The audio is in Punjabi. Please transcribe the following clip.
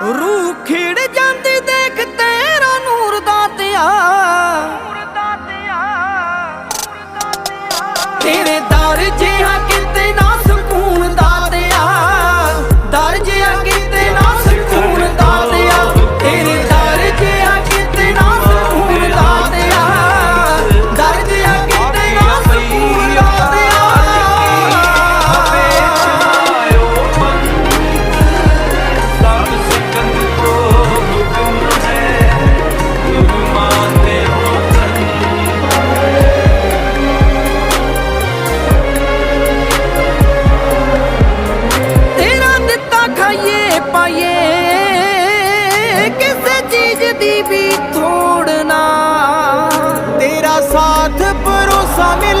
ਰੂਹ ਖਿੜ ਜਾਂਦੀ ਦੇਖ ਤੇਰਾ ਨੂਰ ਦਾਤਿਆ ਨੂਰ ਤੇਰੇ ਏ ਚੀਜ਼ ਦੀ ਵੀ ਤੋੜਨਾ ਤੇਰਾ ਸਾਥ ਭਰੋਸਾ ਮਿਲ